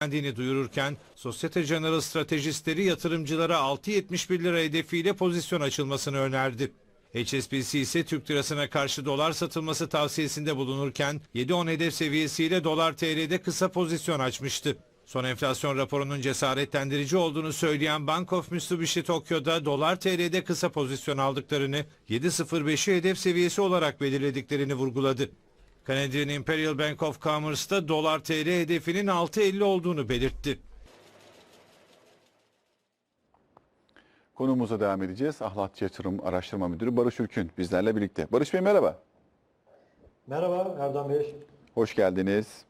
kendini duyururken Societe Generale stratejistleri yatırımcılara 6.71 lira hedefiyle pozisyon açılmasını önerdi. HSBC ise Türk lirasına karşı dolar satılması tavsiyesinde bulunurken 7.10 hedef seviyesiyle dolar TL'de kısa pozisyon açmıştı. Son enflasyon raporunun cesaretlendirici olduğunu söyleyen Bank of Mitsubishi Tokyo'da dolar TL'de kısa pozisyon aldıklarını 7.05'i hedef seviyesi olarak belirlediklerini vurguladı. Canadian Imperial Bank of Commerce'da dolar TL hedefinin 6.50 olduğunu belirtti. Konumuza devam edeceğiz. Ahlat Yatırım Araştırma Müdürü Barış Ülkün bizlerle birlikte. Barış Bey merhaba. Merhaba Erdoğan Bey. Hoş geldiniz.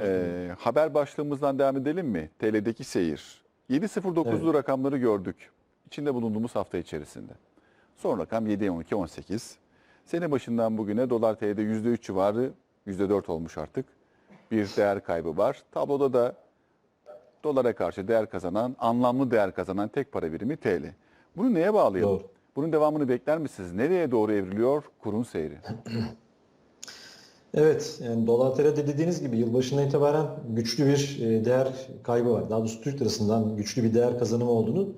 Ee, haber başlığımızdan devam edelim mi? TL'deki seyir. 7.09'lu Evet. rakamları gördük. İçinde bulunduğumuz hafta içerisinde. Son rakam 7.12.18. Sene başından bugüne dolar TL'de %3 civarı %4 olmuş artık. Bir değer kaybı var. Tabloda da dolara karşı değer kazanan, anlamlı değer kazanan tek para birimi TL. Bunu neye bağlayalım? Doğru. Bunun devamını bekler misiniz? Nereye doğru evriliyor kurun seyri? Evet, yani dolar TL dediğiniz gibi yılbaşından itibaren güçlü bir e, değer kaybı var. Daha doğrusu Türk lirasından güçlü bir değer kazanımı olduğunu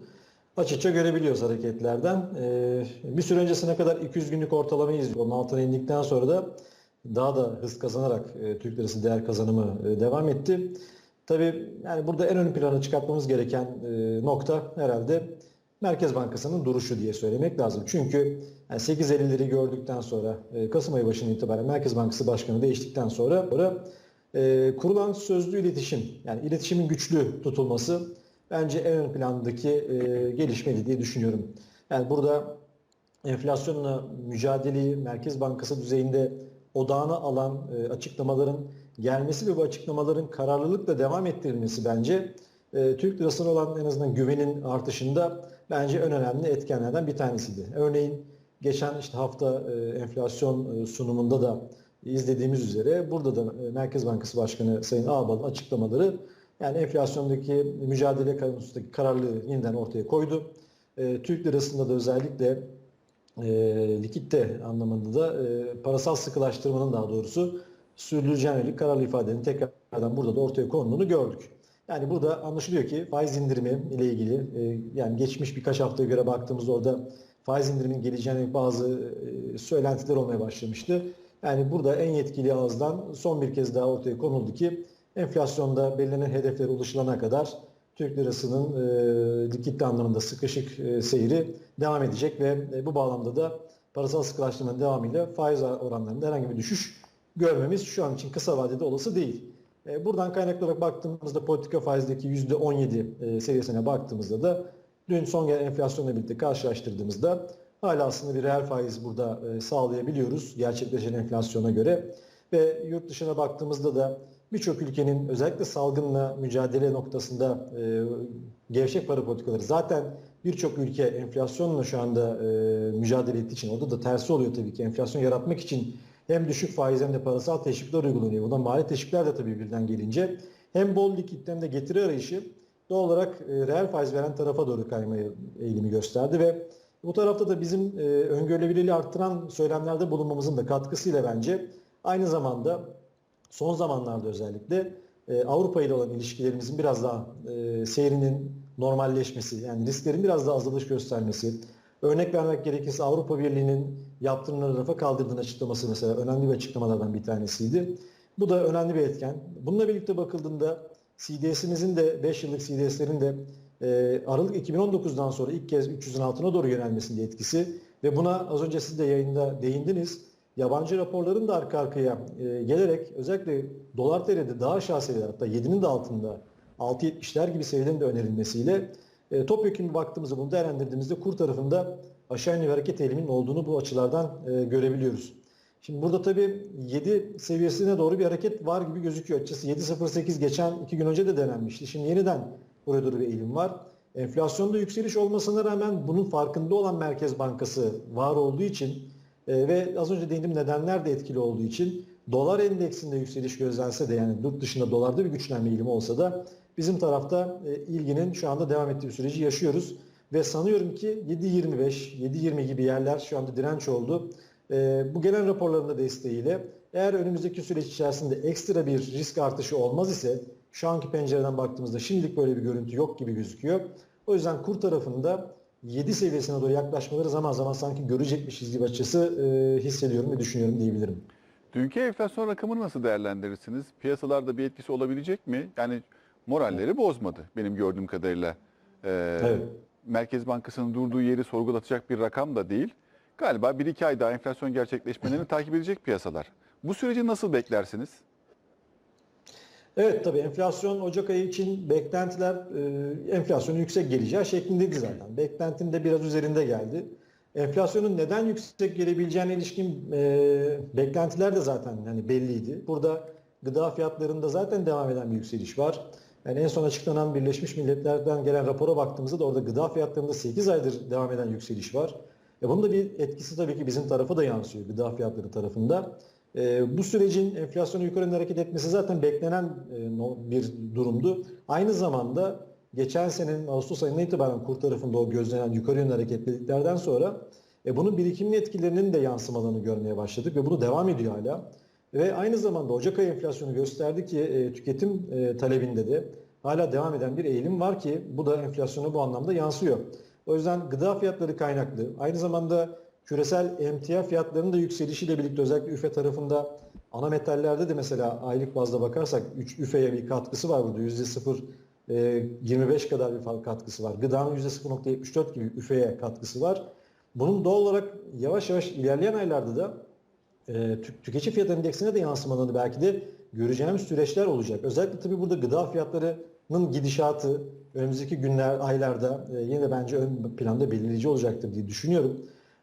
açıkça görebiliyoruz hareketlerden. E, Bir süre öncesine kadar 200 günlük ortalamayı izliyor. Onun altına indikten sonra da daha da hız kazanarak e, Türk lirası değer kazanımı e, devam etti. Tabii yani burada en ön plana çıkartmamız gereken e, nokta herhalde Merkez Bankası'nın duruşu diye söylemek lazım. Çünkü yani 8.50'leri gördükten sonra Kasım ayı başından itibaren Merkez Bankası Başkanı değiştikten sonra sonra, kurulan sözlü iletişim yani iletişimin güçlü tutulması bence en ön plandaki e, gelişmedi diye düşünüyorum. Yani burada enflasyonla mücadeleyi Merkez Bankası düzeyinde odağına alan e, açıklamaların gelmesi ve bu açıklamaların kararlılıkla devam ettirilmesi bence e, Türk lirasına olan en azından güvenin artışında bence en önemli etkenlerden bir tanesiydi. Örneğin geçen işte hafta e, enflasyon e, sunumunda da izlediğimiz üzere burada da e, Merkez Bankası Başkanı Sayın Ağbal'ın açıklamaları yani enflasyondaki mücadele konusundaki kararlılığı yeniden ortaya koydu. E, Türk lirasında da özellikle e, likitte anlamında da e, parasal sıkılaştırmanın daha doğrusu sürdüreceğine yönelik kararlı ifadenin tekrardan burada da ortaya konduğunu gördük. Yani burada anlaşılıyor ki faiz indirimi ile ilgili e, yani geçmiş birkaç haftaya göre baktığımızda orada faiz indirimin geleceğine bazı e, söylentiler olmaya başlamıştı. Yani burada en yetkili ağızdan son bir kez daha ortaya konuldu ki enflasyonda belirlenen hedeflere ulaşılana kadar Türk lirasının e, likidite anlamında sıkışık e, seyri devam edecek ve e, bu bağlamda da parasal sıkılaştırmanın devamıyla faiz oranlarında herhangi bir düşüş görmemiz şu an için kısa vadede olası değil. E, buradan kaynaklı olarak baktığımızda politika faizdeki %17 e, seviyesine baktığımızda da dün son gelen enflasyonla birlikte karşılaştırdığımızda hala aslında bir reel faiz burada e, sağlayabiliyoruz gerçekleşen enflasyona göre. Ve yurt dışına baktığımızda da birçok ülkenin özellikle salgınla mücadele noktasında e, gevşek para politikaları zaten birçok ülke enflasyonla şu anda e, mücadele ettiği için orada da tersi oluyor tabii ki enflasyon yaratmak için hem düşük faiz hem de parasal teşvikler uygulanıyor. Buna mali teşvikler de tabii birden gelince hem bol likit hem de getiri arayışı doğal olarak e, reel faiz veren tarafa doğru kaymayı eğilimi gösterdi ve bu tarafta da bizim e, öngörülebilirliği arttıran söylemlerde bulunmamızın da katkısıyla bence aynı zamanda son zamanlarda özellikle e, Avrupa ile olan ilişkilerimizin biraz daha e, seyrinin normalleşmesi, yani risklerin biraz daha azalış göstermesi, örnek vermek gerekirse Avrupa Birliği'nin yaptırımları rafa kaldırdığını açıklaması mesela önemli bir açıklamalardan bir tanesiydi. Bu da önemli bir etken. Bununla birlikte bakıldığında CDS'imizin de 5 yıllık CDS'lerin de e, Aralık 2019'dan sonra ilk kez 300'ün altına doğru yönelmesinde etkisi ve buna az önce siz de yayında değindiniz. Yabancı raporların da arka arkaya e, gelerek özellikle dolar TL'de daha aşağı seviyeler hatta 7'nin de altında 6.70'ler gibi seviyelerin de önerilmesiyle e, topyekun baktığımızda bunu değerlendirdiğimizde kur tarafında aşağı yönlü hareket eğiliminin olduğunu bu açılardan e, görebiliyoruz. Şimdi burada tabii 7 seviyesine doğru bir hareket var gibi gözüküyor. Açıkçası 7.08 geçen 2 gün önce de denenmişti. Şimdi yeniden buraya doğru bir eğilim var. Enflasyonda yükseliş olmasına rağmen bunun farkında olan Merkez Bankası var olduğu için e, ve az önce değindiğim nedenler de etkili olduğu için dolar endeksinde yükseliş gözlense de yani yurt dışında dolarda bir güçlenme eğilimi olsa da bizim tarafta e, ilginin şu anda devam ettiği süreci yaşıyoruz. Ve sanıyorum ki 7.25, 7.20 gibi yerler şu anda direnç oldu. E, bu gelen raporların da desteğiyle eğer önümüzdeki süreç içerisinde ekstra bir risk artışı olmaz ise şu anki pencereden baktığımızda şimdilik böyle bir görüntü yok gibi gözüküyor. O yüzden kur tarafında 7 seviyesine doğru yaklaşmaları zaman zaman sanki görecekmişiz gibi açısı e, hissediyorum ve düşünüyorum diyebilirim. Dünkü enflasyon rakamını nasıl değerlendirirsiniz? Piyasalarda bir etkisi olabilecek mi? Yani moralleri bozmadı benim gördüğüm kadarıyla. Ee, Evet. Merkez Bankası'nın durduğu yeri sorgulatacak bir rakam da değil. Galiba 1-2 ay daha enflasyon gerçekleşmelerini takip edecek piyasalar. Bu süreci nasıl beklersiniz? Evet tabii enflasyon Ocak ayı için beklentiler e, enflasyonun yüksek geleceği şeklindeydi zaten. Beklentinin de biraz üzerinde geldi. Enflasyonun neden yüksek gelebileceğine ilişkin e, beklentiler de zaten hani belliydi. Burada gıda fiyatlarında zaten devam eden bir yükseliş var. Yani en son açıklanan Birleşmiş Milletler'den gelen rapora baktığımızda da orada gıda fiyatlarında 8 aydır devam eden yükseliş var. E bunun da bir etkisi tabii ki bizim tarafa da yansıyor gıda fiyatları tarafında. E, bu sürecin enflasyonu yukarı yönlü hareket etmesi zaten beklenen e, bir durumdu. Aynı zamanda geçen senenin Ağustos ayından itibaren kur tarafında o gözlenen yukarı yönlü hareketliliklerden sonra e, bunun birikimli etkilerinin de yansımalarını görmeye başladık ve bunu devam ediyor hala. Ve aynı zamanda Ocak ayı enflasyonu gösterdi ki e, tüketim e, talebinde de hala devam eden bir eğilim var ki bu da enflasyona bu anlamda yansıyor. O yüzden gıda fiyatları kaynaklı, aynı zamanda küresel emtia fiyatlarının da yükselişiyle birlikte özellikle üfe tarafında ana metallerde de mesela aylık bazda bakarsak 3 üfeye bir katkısı var burada. %0 e, 25 kadar bir katkısı var. Gıdanın %0.74 gibi üfeye katkısı var. Bunun doğal olarak yavaş yavaş ilerleyen aylarda da e, tü- tüketici fiyat endeksine de yansımalarını belki de göreceğimiz süreçler olacak. Özellikle tabii burada gıda fiyatlarının gidişatı önümüzdeki günler, aylarda e, yine bence ön planda belirleyici olacaktır diye düşünüyorum.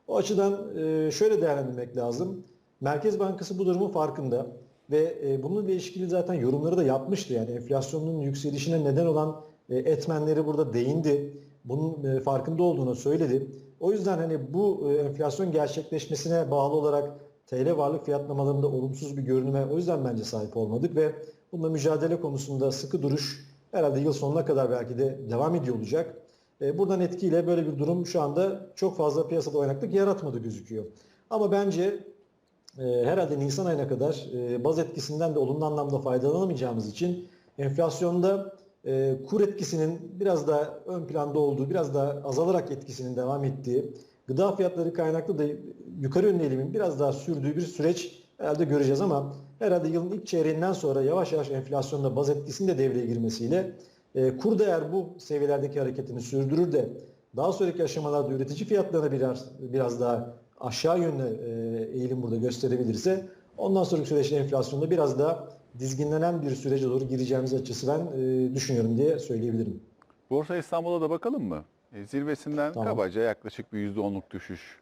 O açıdan e, şöyle değerlendirmek lazım. Merkez Bankası bu durumun farkında ve e, bununla ilişkili zaten yorumları da yapmıştı. Yani enflasyonun yükselişine neden olan e, etmenleri burada değindi. Bunun farkında olduğunu söyledi. O yüzden hani bu enflasyon gerçekleşmesine bağlı olarak TL varlık fiyatlamalarında olumsuz bir görünüme o yüzden bence sahip olmadık ve bununla mücadele konusunda sıkı duruş herhalde yıl sonuna kadar belki de devam ediyor olacak. E, buradan etkiyle böyle bir durum şu anda çok fazla piyasada oynaklık yaratmadı gözüküyor. Ama bence e, herhalde Nisan ayına kadar e, baz etkisinden de olumlu anlamda faydalanamayacağımız için enflasyonda e, kur etkisinin biraz daha ön planda olduğu, biraz daha azalarak etkisinin devam ettiği, gıda fiyatları kaynaklı da yukarı yönlü eğilimin biraz daha sürdüğü bir süreç herhalde göreceğiz ama herhalde yılın ilk çeyreğinden sonra yavaş yavaş enflasyonda baz etkisinin de devreye girmesiyle e, kur değer bu seviyelerdeki hareketini sürdürür de daha sonraki aşamalarda üretici fiyatlarına biraz, biraz daha aşağı yönlü e, eğilim burada gösterebilirse ondan sonraki süreçte enflasyonda biraz daha dizginlenen bir sürece doğru gireceğimiz açısı ben e, düşünüyorum diye söyleyebilirim. Borsa İstanbul'a da bakalım mı? E, zirvesinden Tamam. kabaca yaklaşık bir %10'luk düşüş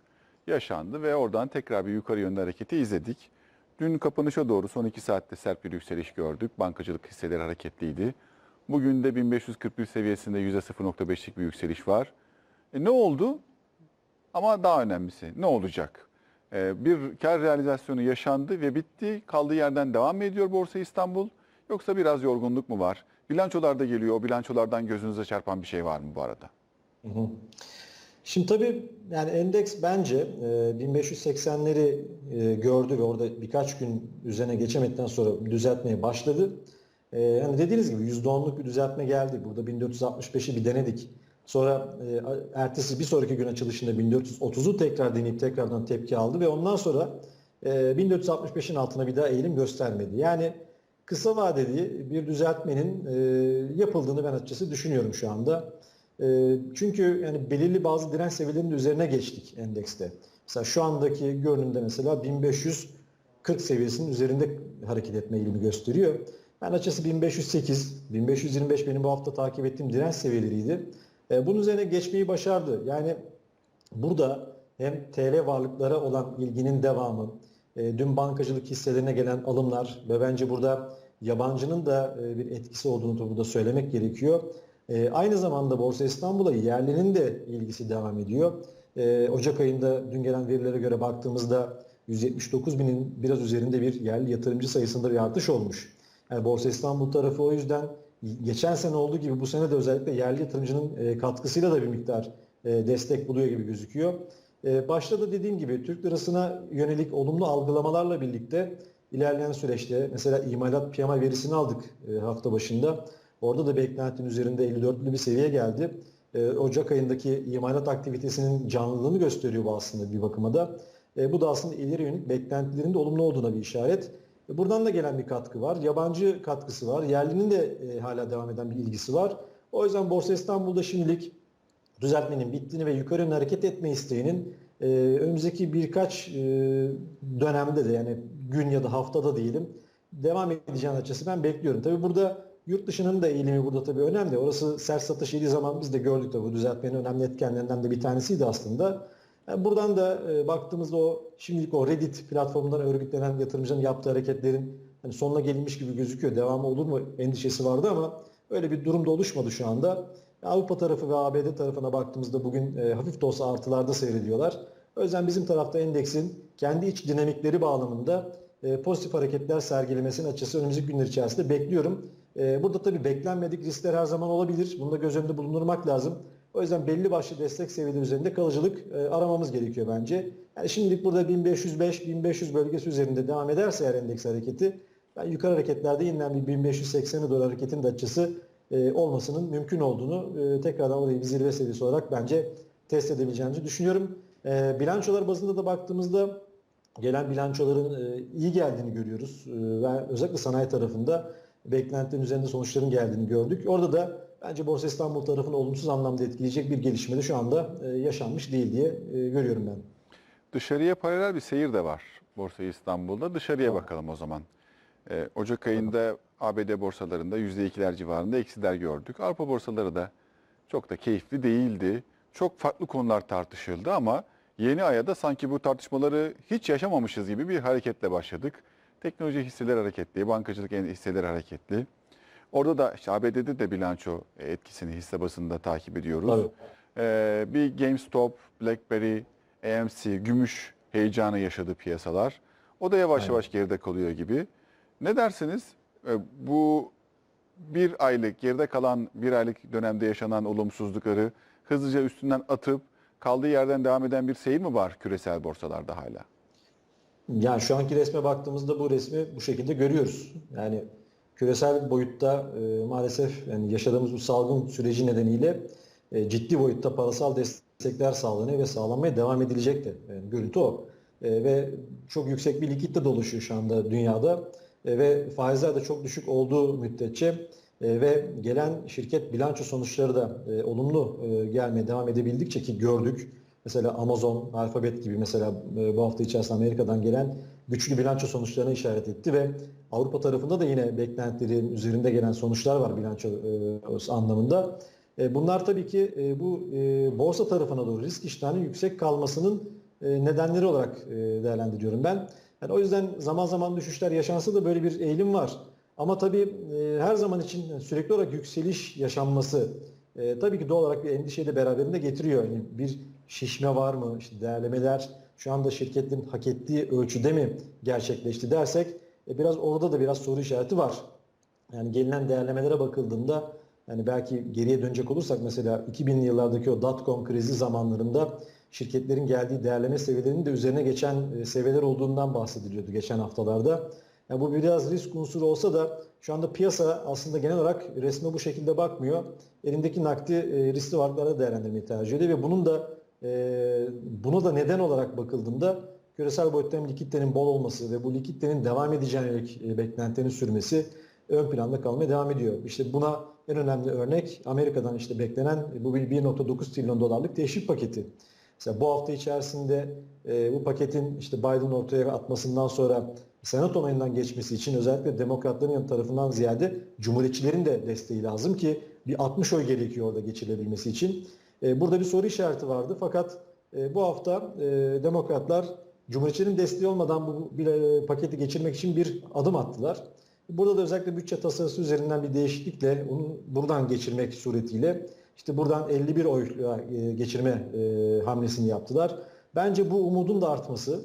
yaşandı ve oradan tekrar bir yukarı yönlü hareketi izledik. Dün kapanışa doğru son 2 saatte sert bir yükseliş gördük. Bankacılık hisseleri hareketliydi. Bugün de 1541 seviyesinde %0.5'lik bir yükseliş var. E, ne oldu? Ama daha önemlisi ne olacak? E, bir kar realizasyonu yaşandı ve bitti. Kaldığı yerden devam mı ediyor Borsa İstanbul? Yoksa biraz yorgunluk mu var? Bilançolar da geliyor. O bilançolardan gözünüze çarpan bir şey var mı bu arada? Şimdi tabii yani endeks bence e, 1580'leri e, gördü ve orada birkaç gün üzerine geçemedikten sonra düzeltmeye başladı. E, yani dediğiniz gibi %10'luk bir düzeltme geldi. Burada 1465'i bir denedik. Sonra e, ertesi bir sonraki gün açılışında 1430'u tekrar deneyip tekrardan tepki aldı ve ondan sonra e, 1465'in altına bir daha eğilim göstermedi. Yani kısa vadeli bir düzeltmenin e, yapıldığını ben açıkçası düşünüyorum şu anda. E, çünkü yani belirli bazı direnç seviyelerinin üzerine geçtik endekste. Mesela şu andaki görünümde mesela 1540 seviyesinin üzerinde hareket etme eğilimi gösteriyor. Ben açıkçası 1508, 1525 benim bu hafta takip ettiğim direnç seviyeleriydi. E, bunun üzerine geçmeyi başardı. Yani burada hem TL varlıklara olan ilginin devamı, e, dün bankacılık hisselerine gelen alımlar ve bence burada yabancının da e, bir etkisi olduğunu da burada söylemek gerekiyor. Aynı zamanda Borsa İstanbul'a yerlinin de ilgisi devam ediyor. Ocak ayında dün gelen verilere göre baktığımızda 179 binin biraz üzerinde bir yerli yatırımcı sayısında bir artış olmuş. Yani Borsa İstanbul tarafı o yüzden geçen sene olduğu gibi bu sene de özellikle yerli yatırımcının e, katkısıyla da bir miktar e, destek buluyor gibi gözüküyor. E, başta da dediğim gibi Türk lirasına yönelik olumlu algılamalarla birlikte ilerleyen süreçte mesela imalat piyama verisini aldık hafta başında. Orada da beklentinin üzerinde 54'lü bir seviye geldi. Ocak ayındaki imalat aktivitesinin canlılığını gösteriyor bu aslında bir bakıma da. Bu da aslında ileri yönelik beklentilerin de olumlu olduğuna bir işaret. E, buradan da gelen bir katkı var. Yabancı katkısı var. Yerlinin de e, hala devam eden bir ilgisi var. O yüzden Borsa İstanbul'da şimdilik düzeltmenin bittiğini ve yukarı yönlü hareket etme isteğinin e, önümüzdeki birkaç e, dönemde de yani gün ya da haftada diyelim devam edeceğini açısı ben bekliyorum. Tabii burada yurt dışının da eğilimi burada tabii önemli. Orası sert satış yediği zaman biz de gördük tabii bu düzeltmenin önemli etkenlerinden de bir tanesiydi aslında. Yani buradan da e, baktığımızda o şimdilik o Reddit platformundan örgütlenen yatırımcının yaptığı hareketlerin hani sonuna gelinmiş gibi gözüküyor. Devamı olur mu endişesi vardı ama öyle bir durumda oluşmadı şu anda. Avrupa tarafı ve ABD tarafına baktığımızda bugün e, hafif de olsa artılarda seyrediyorlar. O yüzden bizim tarafta endeksin kendi iç dinamikleri bağlamında e, pozitif hareketler sergilemesinin açısı önümüzdeki günler içerisinde bekliyorum. E, burada tabii beklenmedik riskler her zaman olabilir. Bunu da göz önünde bulundurmak lazım. O yüzden belli başlı destek seviyeleri üzerinde kalıcılık e, aramamız gerekiyor bence. Yani şimdilik burada 1505-1500 bölgesi üzerinde devam ederse eğer endeks hareketi ben yukarı hareketlerde yeniden bir 1580'e doğru hareketin de açısı e, olmasının mümkün olduğunu e, tekrardan orayı bir zirve seviyesi olarak bence test edebileceğimizi düşünüyorum. E, bilançolar bazında da baktığımızda gelen bilançoların e, iyi geldiğini görüyoruz. E, ve özellikle sanayi tarafında beklentilerin üzerinde sonuçların geldiğini gördük. Orada da bence Borsa İstanbul tarafını olumsuz anlamda etkileyecek bir gelişme de şu anda e, yaşanmış değil diye e, görüyorum ben. Dışarıya paralel bir seyir de var Borsa İstanbul'da. Dışarıya bakalım o zaman. Ee, Ocak ayında ABD borsalarında %2'ler civarında eksiler gördük. Avrupa borsaları da çok da keyifli değildi. Çok farklı konular tartışıldı ama yeni aya da sanki bu tartışmaları hiç yaşamamışız gibi bir hareketle başladık. Teknoloji hisseleri hareketli, bankacılık hisseleri hareketli. Orada da işte ABD'de de bilanço etkisini hisse basında takip ediyoruz. Tabii. Ee, bir GameStop, BlackBerry, AMC, gümüş heyecanı yaşadı piyasalar. O da yavaş Aynen. yavaş geride kalıyor gibi. Ne dersiniz? Ee, bu bir aylık, geride kalan bir aylık dönemde yaşanan olumsuzlukları hızlıca üstünden atıp kaldığı yerden devam eden bir seyir mi var küresel borsalarda hala? Yani şu anki resme baktığımızda bu resmi bu şekilde görüyoruz. Yani küresel boyutta e, maalesef yani yaşadığımız bu salgın süreci nedeniyle e, ciddi boyutta parasal destekler sağlanıyor ve sağlanmaya devam edilecek de. Yani görüntü o. E, ve çok yüksek bir likitte doluşuyor şu anda dünyada. E, ve faizler de çok düşük olduğu müddetçe e, ve gelen şirket bilanço sonuçları da e, olumlu e, gelmeye devam edebildikçe ki gördük. Mesela Amazon, Alphabet gibi mesela e, bu hafta içerisinde Amerika'dan gelen güçlü bilanço sonuçlarına işaret etti ve Avrupa tarafında da yine beklentilerin üzerinde gelen sonuçlar var bilanço e, anlamında. E, bunlar tabii ki e, bu e, borsa tarafına doğru risk iştahının yüksek kalmasının e, nedenleri olarak e, değerlendiriyorum ben. Yani o yüzden zaman zaman düşüşler yaşansa da böyle bir eğilim var. Ama tabii e, her zaman için sürekli olarak yükseliş yaşanması e, tabii ki doğal olarak bir endişeyi de beraberinde getiriyor. Yani bir şişme var mı? İşte değerlemeler şu anda şirketin hak ettiği ölçüde mi gerçekleşti dersek e, biraz orada da biraz soru işareti var. Yani gelinen değerlemelere bakıldığında yani belki geriye dönecek olursak mesela 2000'li yıllardaki o dot-com krizi zamanlarında şirketlerin geldiği değerleme seviyelerinin de üzerine geçen e, seviyeler olduğundan bahsediliyordu geçen haftalarda. Yani bu biraz risk unsuru olsa da şu anda piyasa aslında genel olarak resme bu şekilde bakmıyor. Elindeki nakdi e, riskli varlıklara değerlendirmeyi tercih ediyor ve bunun da e, buna da neden olarak bakıldığında küresel boyutta hem likiditenin bol olması ve bu likiditenin devam edeceğine yönelik e, beklentilerin sürmesi ön planda kalmaya devam ediyor. İşte buna en önemli örnek Amerika'dan işte beklenen bu bir 1.9 trilyon dolarlık teşvik paketi. Mesela bu hafta içerisinde e, bu paketin işte Biden ortaya atmasından sonra Senat onayından geçmesi için özellikle demokratların tarafından ziyade cumhuriyetçilerin de desteği lazım ki bir 60 oy gerekiyor orada geçilebilmesi için. E, burada bir soru işareti vardı fakat e, bu hafta e, demokratlar cumhuriyetçilerin desteği olmadan bu bir, paketi geçirmek için bir adım attılar. Burada da özellikle bütçe tasarısı üzerinden bir değişiklikle onu buradan geçirmek suretiyle işte buradan 51 oy geçirme hamlesini yaptılar. Bence bu umudun da artması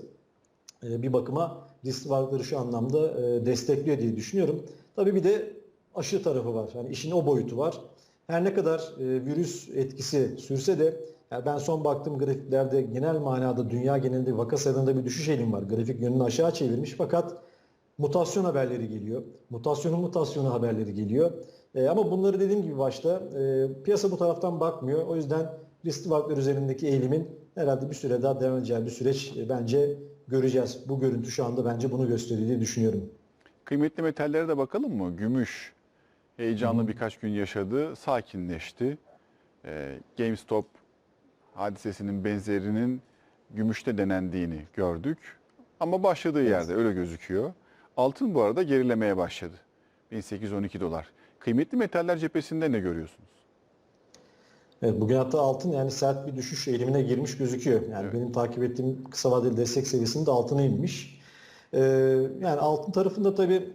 bir bakıma risk varlıkları şu anlamda destekliyor diye düşünüyorum. Tabii bir de aşı tarafı var. Yani işin o boyutu var. Her ne kadar e, virüs etkisi sürse de yani ben son baktığım grafiklerde genel manada dünya genelinde vaka sayılarında bir düşüş eğilimi var. Grafik yönünü aşağı çevirmiş fakat mutasyon haberleri geliyor. Mutasyonun mutasyonu haberleri geliyor. E, ama bunları dediğim gibi başta e, piyasa bu taraftan bakmıyor. O yüzden riskli varlıklar üzerindeki eğilimin herhalde bir süre daha devam edeceği bir süreç e, bence göreceğiz. Bu görüntü şu anda bence bunu gösteriyor diye düşünüyorum. Kıymetli metallere de bakalım mı? Gümüş heyecanlı birkaç gün yaşadı, sakinleşti. Ee, GameStop hadisesinin benzerinin gümüşte denendiğini gördük. Ama başladığı yerde öyle gözüküyor. Altın bu arada gerilemeye başladı. 1812 dolar. Kıymetli metaller cephesinde ne görüyorsunuz? Evet, bugün hatta altın yani sert bir düşüş eğilimine girmiş gözüküyor. Yani Evet. benim takip ettiğim kısa vadeli destek seviyesinde altına inmiş. Ee, yani altın tarafında tabii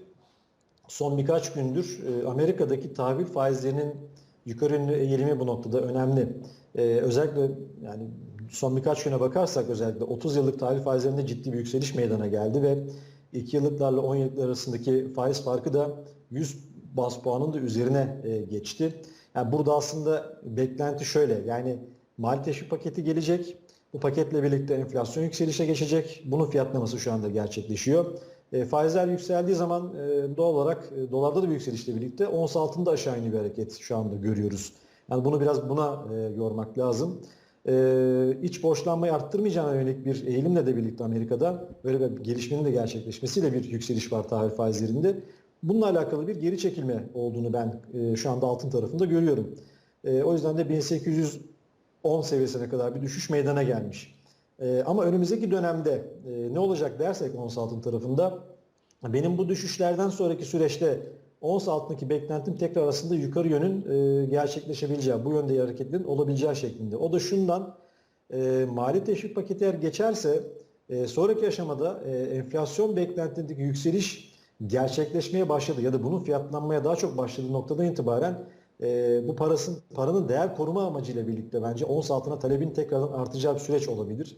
son birkaç gündür e, Amerika'daki tahvil faizlerinin yukarı eğilimi bu noktada önemli. Ee, özellikle yani son birkaç güne bakarsak özellikle 30 yıllık tahvil faizlerinde ciddi bir yükseliş meydana geldi ve 2 yıllıklarla 10 yıllıklar arasındaki faiz farkı da 100 bas puanın da üzerine e, geçti. Yani burada aslında beklenti şöyle yani mali teşvik paketi gelecek. Bu paketle birlikte enflasyon yükselişe geçecek. Bunun fiyatlaması şu anda gerçekleşiyor. E, faizler yükseldiği zaman e, doğal olarak e, dolarda da bir yükselişle birlikte ons altında aşağı iniyor bir hareket şu anda görüyoruz. Yani bunu biraz buna e, yormak lazım. E, iç borçlanmayı arttırmayacağına yönelik bir eğilimle de birlikte Amerika'da böyle bir gelişmenin de gerçekleşmesiyle bir yükseliş var tahvil faizlerinde. Bununla alakalı bir geri çekilme olduğunu ben e, şu anda altın tarafında görüyorum. E, o yüzden de 1810 seviyesine kadar bir düşüş meydana gelmiş. E, ama önümüzdeki dönemde e, ne olacak dersek ons altın tarafında benim bu düşüşlerden sonraki süreçte ons altındaki beklentim tekrar arasında yukarı yönün e, gerçekleşebileceği, bu yönde hareketlerin olabileceği şeklinde. O da şundan e, mali teşvik paketi eğer geçerse e, sonraki aşamada enflasyon beklentindeki yükseliş gerçekleşmeye başladı ya da bunun fiyatlanmaya daha çok başladığı noktadan itibaren e, bu parasın paranın değer koruma amacıyla birlikte bence ons altına talebin tekrardan artacağı bir süreç olabilir.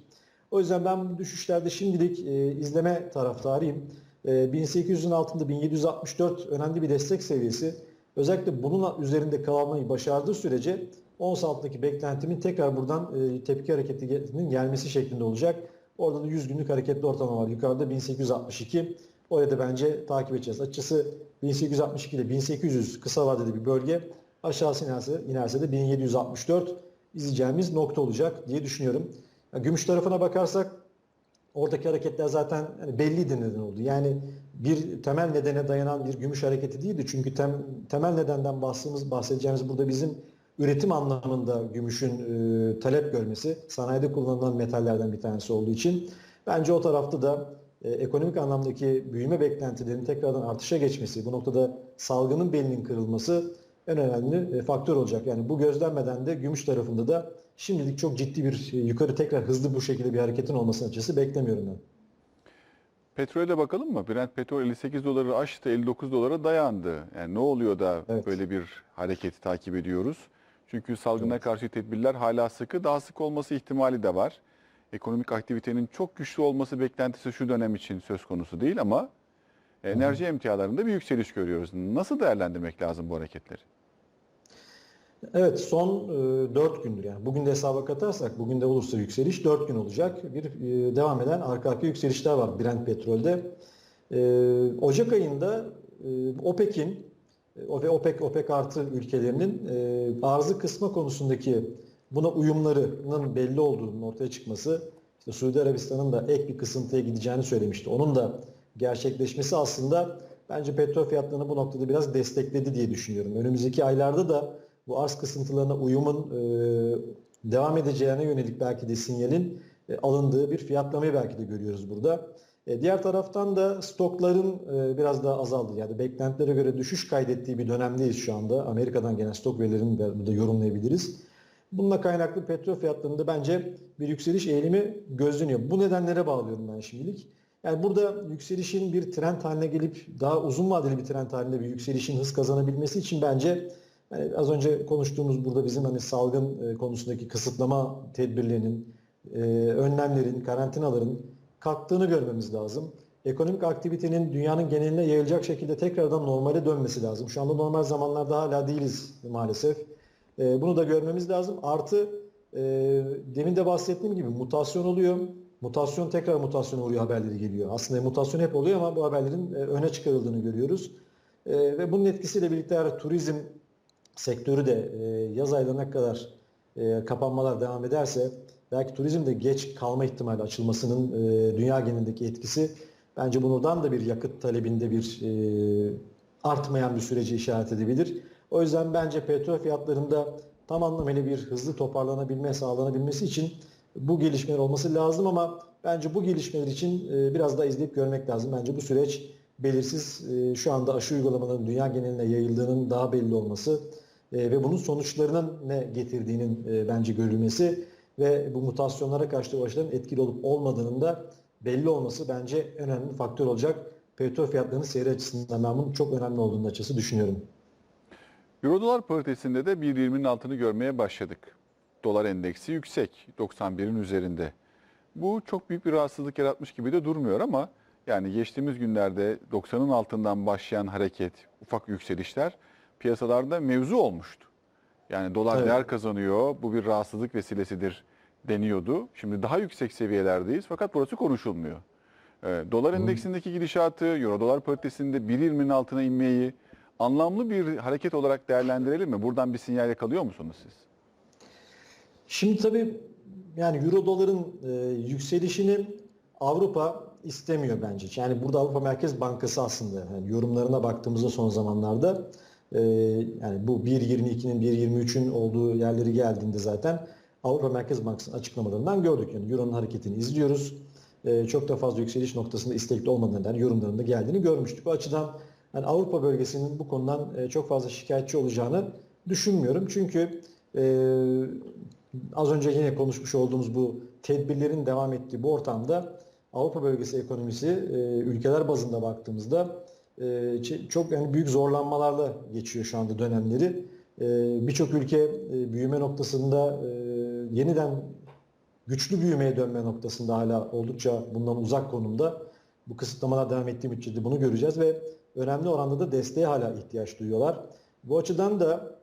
O yüzden ben bu düşüşlerde şimdilik e, izleme taraftarıyım. E, 1800'ün altında 1764 önemli bir destek seviyesi. Özellikle bunun üzerinde kalmayı başardığı sürece ons altındaki beklentimin tekrar buradan e, tepki hareketinin gelmesi şeklinde olacak. Orada da 100 günlük hareketli ortalama var. Yukarıda 1862. Oraya da bence takip edeceğiz. Açıkçası 1862 ile 1800 kısa vadeli bir bölge. Aşağısı inerse, inerse de 1764 izleyeceğimiz nokta olacak diye düşünüyorum. Ya, gümüş tarafına bakarsak oradaki hareketler zaten hani belliydi neden oldu. Yani bir temel nedene dayanan bir gümüş hareketi değildi. Çünkü tem, temel nedenden bahsedeceğimiz, bahsedeceğimiz burada bizim üretim anlamında gümüşün e, talep görmesi, sanayide kullanılan metallerden bir tanesi olduğu için bence o tarafta da e, ekonomik anlamdaki büyüme beklentilerinin tekrardan artışa geçmesi, bu noktada salgının belinin kırılması en önemli e, faktör olacak. Yani bu gözlenmeden de gümüş tarafında da şimdilik çok ciddi bir e, yukarı tekrar hızlı bu şekilde bir hareketin olmasını açıkçası beklemiyorum ben. Petrole bakalım mı? Brent petrol 58 doları aştı, 59 dolara dayandı. Yani ne oluyor da Evet. böyle bir hareketi takip ediyoruz? Çünkü salgına karşı tedbirler hala sıkı, daha sık olması ihtimali de var. Ekonomik aktivitenin çok güçlü olması beklentisi şu dönem için söz konusu değil ama enerji emtialarında bir yükseliş görüyoruz. Nasıl değerlendirmek lazım bu hareketleri? Evet son e, 4 gündür yani bugün de hesaba katarsak bugün de olursa yükseliş 4 gün olacak. Bir e, devam eden arka arkaya yükselişler var Brent petrolde. E, Ocak ayında e, OPEC'in ve OPEC OPEC artı ülkelerinin e, arzı kısma konusundaki buna uyumlarının belli olduğunun ortaya çıkması işte Suudi Arabistan'ın da ek bir kısıntıya gideceğini söylemişti. Onun da gerçekleşmesi aslında bence petrol fiyatlarını bu noktada biraz destekledi diye düşünüyorum. Önümüzdeki aylarda da bu arz kısıntılarına uyumun e, devam edeceğine yönelik belki de sinyalin e, alındığı bir fiyatlamayı belki de görüyoruz burada. E, diğer taraftan da stokların e, biraz daha azaldığı yani beklentilere göre düşüş kaydettiği bir dönemdeyiz şu anda. Amerika'dan gelen stok verilerini de burada yorumlayabiliriz. Bununla kaynaklı petrol fiyatlarında bence bir yükseliş eğilimi gözleniyor. Bu nedenlere bağlıyorum ben şimdilik. Yani burada yükselişin bir trend haline gelip daha uzun vadeli bir trend halinde bir yükselişin hız kazanabilmesi için bence yani az önce konuştuğumuz burada bizim hani salgın e, konusundaki kısıtlama tedbirlerinin, e, önlemlerin, karantinaların kalktığını görmemiz lazım. Ekonomik aktivitenin dünyanın geneline yayılacak şekilde tekrardan normale dönmesi lazım. Şu anda normal zamanlarda hala değiliz maalesef. E, bunu da görmemiz lazım. Artı demin de bahsettiğim gibi mutasyon oluyor. mutasyon tekrar mutasyona uğruyor haberleri geliyor. Aslında mutasyon hep oluyor ama bu haberlerin öne çıkarıldığını görüyoruz. Ve bunun etkisiyle birlikte turizm sektörü de e, yaz aylarına kadar e, kapanmalar devam ederse belki turizmde geç kalma ihtimali açılmasının e, dünya genelindeki etkisi bence bundan da bir yakıt talebinde bir e, artmayan bir süreci işaret edebilir. O yüzden bence petrol fiyatlarında tam anlamıyla bir hızlı toparlanabilme, sağlanabilmesi için bu gelişmeler olması lazım ama bence bu gelişmeler için biraz daha izleyip görmek lazım. Bence bu süreç belirsiz. Şu anda aşı uygulamalarının dünya geneline yayıldığının daha belli olması e, ve bunun sonuçlarının ne getirdiğinin e, bence görülmesi ve bu mutasyonlara karşı aşıların etkili olup olmadığının da belli olması bence önemli faktör olacak. Petrol fiyatlarının seyri açısından ben bunun çok önemli olduğunu açısı düşünüyorum. Euro dolar paritesinde de 1.20'nin altını görmeye başladık. Dolar endeksi yüksek, 91'in üzerinde. Bu çok büyük bir rahatsızlık yaratmış gibi de durmuyor ama yani geçtiğimiz günlerde 90'ın altından başlayan hareket, ufak yükselişler piyasalarda mevzu olmuştu. Yani dolar Evet. değer kazanıyor, bu bir rahatsızlık vesilesidir deniyordu. Şimdi daha yüksek seviyelerdeyiz fakat burası konuşulmuyor. Ee, dolar endeksindeki gidişatı, euro dolar paritesinde 1.20'nin altına inmeyi anlamlı bir hareket olarak değerlendirelim mi? Buradan bir sinyal yakalıyor musunuz siz? Şimdi tabii yani euro doların e, yükselişini Avrupa istemiyor bence. Yani burada Avrupa Merkez Bankası aslında yani yorumlarına baktığımızda son zamanlarda e, yani bu 1.22'nin 1.23'ün olduğu yerleri geldiğinde zaten Avrupa Merkez Bankası'nın açıklamalarından gördük. Yani euronun hareketini izliyoruz. E, çok da fazla yükseliş noktasında istekli olmadığından yorumlarında geldiğini görmüştük. Bu açıdan yani Avrupa bölgesinin bu konudan e, çok fazla şikayetçi olacağını düşünmüyorum. Çünkü e, az önce yine konuşmuş olduğumuz bu tedbirlerin devam ettiği bu ortamda Avrupa bölgesi ekonomisi e, ülkeler bazında baktığımızda e, ç- çok yani büyük zorlanmalarla geçiyor şu anda dönemleri. E, Birçok ülke e, büyüme noktasında e, yeniden güçlü büyümeye dönme noktasında hala oldukça bundan uzak konumda. Bu kısıtlamalar devam ettiği müddetçe bunu göreceğiz ve önemli oranda da desteğe hala ihtiyaç duyuyorlar. Bu açıdan da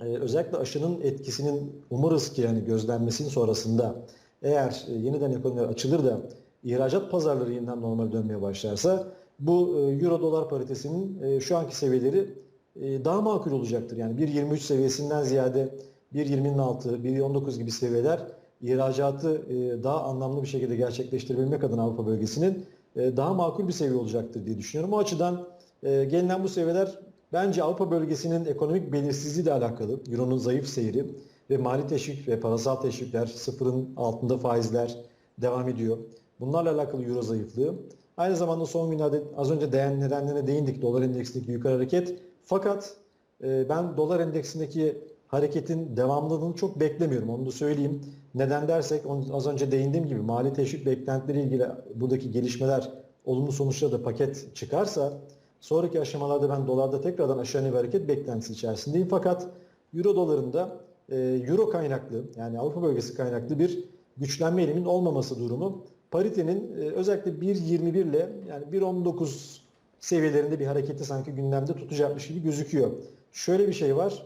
ee, özellikle aşının etkisinin umarız ki yani gözlenmesinin sonrasında eğer e, yeniden ekonomiler açılır da ihracat pazarları yeniden normale dönmeye başlarsa bu e, euro dolar paritesinin e, şu anki seviyeleri e, daha makul olacaktır. Yani 1.23 seviyesinden ziyade 1.20'nin altı, 1.19 gibi seviyeler ihracatı daha anlamlı bir şekilde gerçekleştirebilmek adına Avrupa bölgesinin daha makul bir seviye olacaktır diye düşünüyorum. O açıdan gelinen bu seviyeler bence Avrupa bölgesinin ekonomik belirsizliği ile alakalı. Euro'nun zayıf seyri ve mali teşvik ve parasal teşvikler, sıfırın altında faizler devam ediyor. Bunlarla alakalı Euro zayıflığı. Aynı zamanda son günlerde az önce değen değindik dolar endeksindeki yukarı hareket. Fakat e, ben dolar endeksindeki hareketin devamlılığını çok beklemiyorum. Onu da söyleyeyim. Neden dersek az önce değindiğim gibi mali teşvik beklentileri ilgili buradaki gelişmeler olumlu sonuçları da paket çıkarsa sonraki aşamalarda ben dolarda tekrardan aşağı yönlü hareket beklentisi içerisindeyim. Fakat euro dolarında e, euro kaynaklı yani Avrupa bölgesi kaynaklı bir güçlenme eğiliminin olmaması durumu paritenin e, özellikle 1.21 ile yani 1.19 seviyelerinde bir hareketi sanki gündemde tutacakmış gibi gözüküyor. Şöyle bir şey var.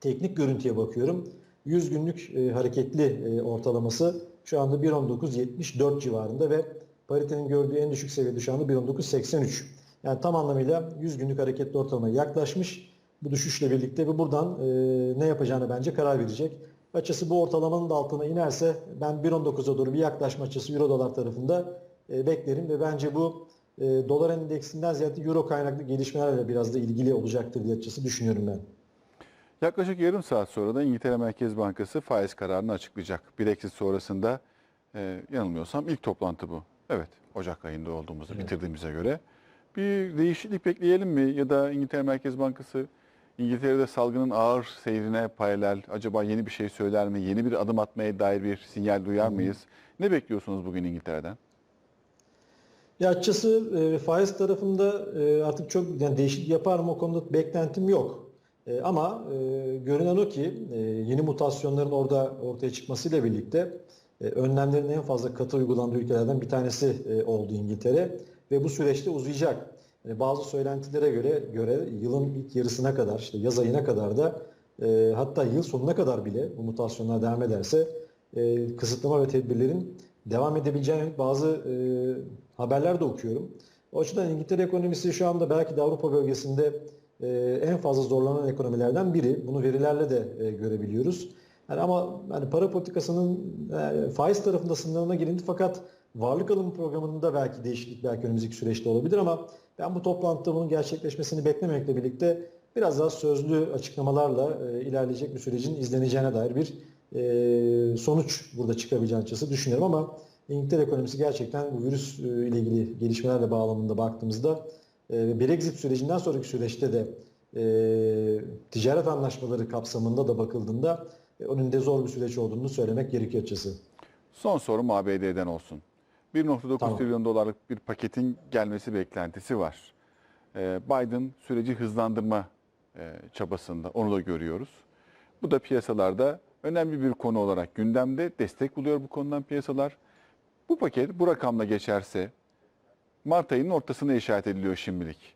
Teknik görüntüye bakıyorum. 100 günlük e, hareketli e, ortalaması şu anda 1.19.74 civarında ve paritenin gördüğü en düşük seviyede şu anda 1.19.83. Yani tam anlamıyla 100 günlük hareketli ortalamaya yaklaşmış bu düşüşle birlikte ve buradan ne yapacağını bence karar verecek. Açısı bu ortalamanın da altına inerse ben 1.19'a doğru bir yaklaşma açısı Euro dolar tarafında e, beklerim ve bence bu e, dolar endeksinden ziyade Euro kaynaklı gelişmelerle biraz da ilgili olacaktır diye açısı düşünüyorum ben. Yaklaşık yarım saat sonra da İngiltere Merkez Bankası faiz kararını açıklayacak. Brexit sonrasında e, yanılmıyorsam ilk toplantı bu. Evet, Ocak ayında olduğumuzu bitirdiğimize göre. Bir değişiklik bekleyelim mi? Ya da İngiltere Merkez Bankası İngiltere'de salgının ağır seyrine paralel acaba yeni bir şey söyler mi? Yeni bir adım atmaya dair bir sinyal duyar mıyız? Ne bekliyorsunuz bugün İngiltere'den? Ya açıkçası e, faiz tarafında e, artık çok yani değişiklik yapar mı o konuda beklentim yok. E, ama e, görünen o ki e, yeni mutasyonların orada ortaya çıkmasıyla birlikte e, önlemlerin en fazla katı uygulandığı ülkelerden bir tanesi e, oldu İngiltere ve bu süreçte uzayacak. Yani bazı söylentilere göre göre yılın ilk yarısına kadar işte yaz ayına kadar da e, hatta yıl sonuna kadar bile bu mutasyonlar devam ederse e, kısıtlama ve tedbirlerin devam edebileceğine bazı e, haberler de okuyorum. O açıdan İngiltere ekonomisi şu anda belki de Avrupa bölgesinde e, en fazla zorlanan ekonomilerden biri. Bunu verilerle de e, görebiliyoruz. Yani ama yani para politikasının e, faiz tarafında sınırlarına girildi fakat varlık alımı programında belki değişiklik belki önümüzdeki süreçte olabilir ama ben bu toplantıda bunun gerçekleşmesini beklemekle birlikte biraz daha sözlü açıklamalarla e, ilerleyecek bir sürecin izleneceğine dair bir e, sonuç burada çıkabileceğini düşünüyorum ama İngiltere ekonomisi gerçekten bu virüs e, ile ilgili gelişmelerle bağlamında baktığımızda e, Brexit sürecinden sonraki süreçte de e, ticaret anlaşmaları kapsamında da bakıldığında e, önünde zor bir süreç olduğunu söylemek gerekiyor açıkçası. Son sorum ABD'den olsun. 1.9 Tamam. trilyon dolarlık bir paketin gelmesi beklentisi var. Ee, Biden süreci hızlandırma e, çabasında onu da görüyoruz. Bu da piyasalarda önemli bir konu olarak gündemde destek buluyor bu konudan piyasalar. Bu paket bu rakamla geçerse Mart ayının ortasına işaret ediliyor şimdilik.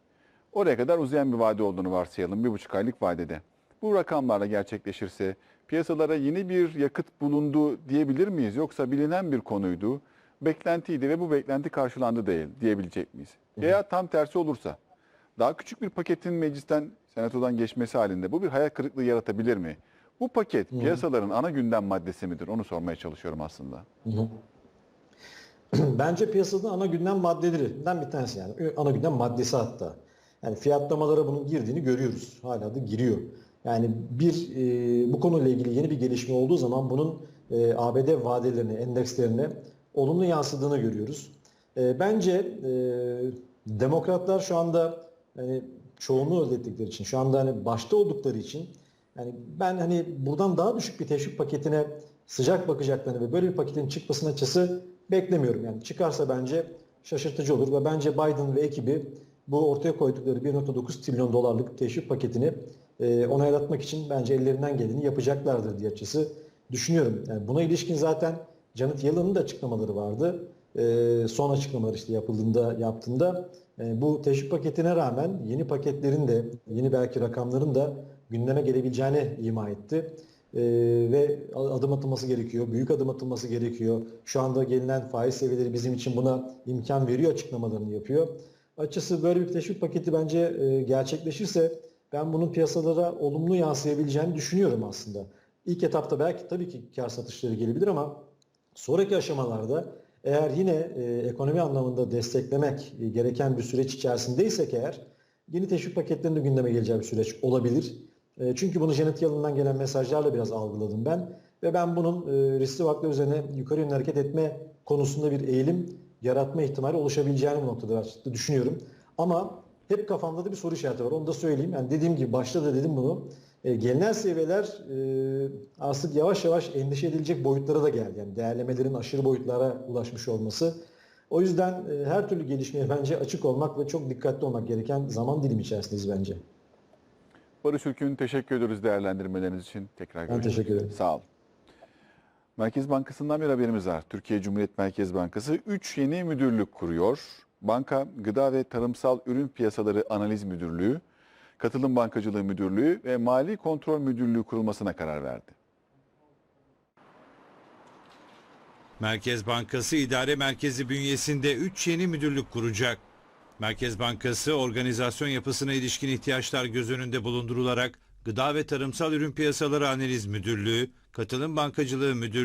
Oraya kadar uzayan bir vade olduğunu varsayalım bir buçuk aylık vadede. Bu rakamlarla gerçekleşirse piyasalara yeni bir yakıt bulundu diyebilir miyiz? Yoksa bilinen bir konuydu, beklentiydi ve bu beklenti karşılandı değil diyebilecek miyiz? Veya tam tersi olursa daha küçük bir paketin meclisten, senatodan geçmesi halinde bu bir hayal kırıklığı yaratabilir mi? Bu paket piyasaların ana gündem maddesi midir? Onu sormaya çalışıyorum aslında. Bence piyasanın ana gündem maddelerinden bir tanesi yani. Ana gündem maddesi hatta. Yani fiyatlamalara bunun girdiğini görüyoruz. Hala da giriyor. Yani bir e, bu konuyla ilgili yeni bir gelişme olduğu zaman bunun e, ABD vadelerine, endekslerine olumlu yansıdığını görüyoruz. E, bence e, demokratlar şu anda hani çoğunluğu elde için, şu anda hani başta oldukları için yani ben hani buradan daha düşük bir teşvik paketine sıcak bakacaklarını ve böyle bir paketin çıkmasını açısı beklemiyorum. Yani çıkarsa bence şaşırtıcı olur ve bence Biden ve ekibi bu ortaya koydukları 1.9 trilyon dolarlık teşvik paketini e, onaylatmak için bence ellerinden geleni yapacaklardır diye açısı düşünüyorum. Yani buna ilişkin zaten Janet Yellen'ın da açıklamaları vardı. E, son açıklamalar işte yapıldığında yaptığında e, bu teşvik paketine rağmen yeni paketlerin de yeni belki rakamların da gündeme gelebileceğini ima etti. Ee, ve adım atılması gerekiyor. Büyük adım atılması gerekiyor. Şu anda gelinen faiz seviyeleri bizim için buna imkan veriyor açıklamalarını yapıyor. Açıkçası böyle bir teşvik paketi bence e, gerçekleşirse ben bunun piyasalara olumlu yansıyabileceğini düşünüyorum aslında. İlk etapta belki tabii ki kar satışları gelebilir ama sonraki aşamalarda eğer yine e, ekonomi anlamında desteklemek e, gereken bir süreç içerisindeysek eğer yeni teşvik paketlerinin de gündeme geleceği bir süreç olabilir. E, Çünkü bunu Janet Yellen'dan gelen mesajlarla biraz algıladım ben. Ve ben bunun e, riskli vakti üzerine yukarı yönlü hareket etme konusunda bir eğilim yaratma ihtimali oluşabileceğini bu noktada düşünüyorum. Ama hep kafamda da bir soru işareti var. Onu da söyleyeyim. Yani dediğim gibi başta da dedim bunu. E, gelinen seviyeler e, artık yavaş yavaş endişe edilecek boyutlara da geldi. Yani değerlemelerin aşırı boyutlara ulaşmış olması. O yüzden e, her türlü gelişmeye bence açık olmak ve çok dikkatli olmak gereken zaman dilimi içerisindeyiz bence. Barış Ülkün teşekkür ediyoruz değerlendirmeleriniz için. Tekrar Ben görüşmek teşekkür ederim. Sağ olun. Merkez Bankası'ndan bir haberimiz var. Türkiye Cumhuriyet Merkez Bankası 3 yeni müdürlük kuruyor. Banka Gıda ve Tarımsal Ürün Piyasaları Analiz Müdürlüğü, Katılım Bankacılığı Müdürlüğü ve Mali Kontrol Müdürlüğü kurulmasına karar verdi. Merkez Bankası İdare Merkezi bünyesinde 3 yeni müdürlük kuracak. Merkez Bankası organizasyon yapısına ilişkin ihtiyaçlar göz önünde bulundurularak Gıda ve Tarımsal Ürün Piyasaları Analiz Müdürlüğü, Katılım Bankacılığı Müdürlüğü